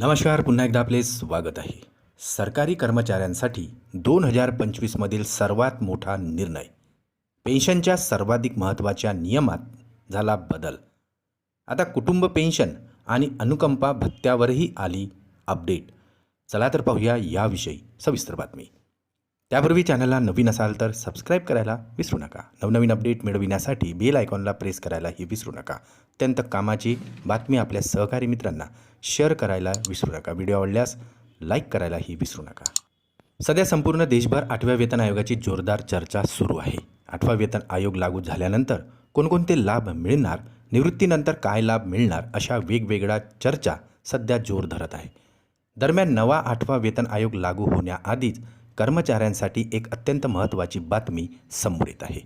नमस्कार पुन्हा एकदा आपले स्वागत आहे. सरकारी कर्मचाऱ्यांसाठी दोन हजार पंचवीसमधील सर्वात मोठा निर्णय. पेन्शनच्या सर्वाधिक महत्त्वाच्या नियमात झाला बदल. आता कुटुंब पेन्शन आणि अनुकंपा भत्त्यावरही आली अपडेट. चला तर पाहूया याविषयी सविस्तर बातमी. त्यापूर्वी चॅनलला नवीन असाल तर सबस्क्राईब करायला विसरू नका. नवनवीन अपडेट मिळविण्यासाठी बेल आयकॉनला प्रेस करायलाही विसरू नका. अत्यंत कामाची बातमी आपल्या सहकारी मित्रांना शेअर करायला विसरू नका. व्हिडिओ आवडल्यास लाईक करायलाही विसरू नका. सध्या संपूर्ण देशभर आठव्या वेतन आयोगाची जोरदार चर्चा सुरू आहे. आठवा वेतन आयोग लागू झाल्यानंतर कोणकोणते लाभ मिळणार निवृत्तीनंतर काय लाभ मिळणार अशा वेगवेगळ्या चर्चा सध्या जोर धरत आहे. दरम्यान नवा आठवा वेतन आयोग लागू होण्याआधीच कर्मचाऱ्यांसाठी एक अत्यंत महत्त्वाची बातमी समोर येत आहे.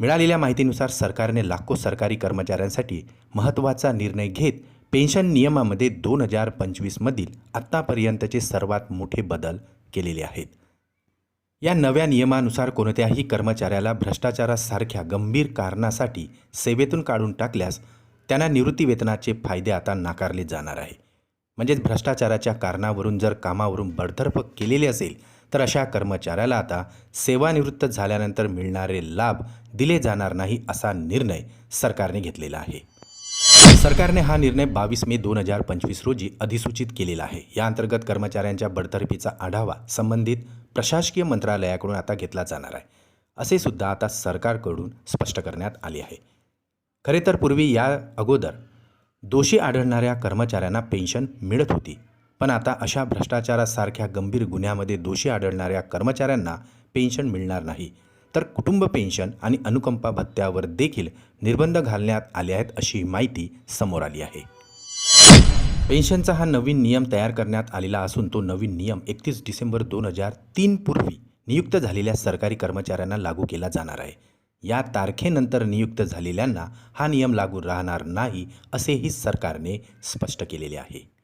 मिळालेल्या माहितीनुसार सरकारने लाखो सरकारी कर्मचाऱ्यांसाठी महत्त्वाचा निर्णय घेत पेन्शन नियमामध्ये दोन हजार पंचवीसमधील आत्तापर्यंतचे सर्वात मोठे बदल केलेले आहेत. या नव्या नियमानुसार कोणत्याही कर्मचाऱ्याला भ्रष्टाचारासारख्या गंभीर कारणासाठी सेवेतून काढून टाकल्यास त्यांना निवृत्तीवेतनाचे फायदे आता नाकारले जाणार आहे. म्हणजेच भ्रष्टाचाराच्या कारणावरून जर कामावरून बडतर्फ केलेली असेल तर अशा कर्मचाऱ्याला आता सेवानिवृत्त झाल्यानंतर मिळणारे लाभ दिले जाणार नाही असा निर्णय सरकारने घेतलेला आहे. सरकारने हा निर्णय बावीस मे दोन हजार पंचवीस रोजी अधिसूचित केलेला आहे. या अंतर्गत कर्मचाऱ्यांच्या बडतर्फीचा आढावा संबंधित प्रशासकीय मंत्रालयाकडून आता घेतला जाणार आहे. असे सुद्धा आता सरकारकडून स्पष्ट करण्यात आले आहे. खरे तर पूर्वी या अगोदर दोषी आढळणाऱ्या कर्मचाऱ्यांना पेन्शन मिळत होती. पण आता अशा भ्रष्टाचारासारख्या गंभीर गुन्ह्यामध्ये दोषी आढळणाऱ्या कर्मचाऱ्यांना पेन्शन मिळणार नाही. तर कुटुंब पेन्शन आणि अनुकंपा भत्त्यावर देखील निर्बंध घालण्यात आले आहेत अशी माहिती समोर आली आहे. पेन्शनचा हा नवीन नियम तयार करण्यात आलेला असून तो नवीन नियम एकतीस डिसेंबर दोन हजार तीन पूर्वी नियुक्त झालेल्या सरकारी कर्मचाऱ्यांना लागू केला जाणार आहे. या तारखेनंतर नियुक्त झालेल्यांना हा नियम लागू राहणार नाही असेही सरकारने स्पष्ट केलेले आहे.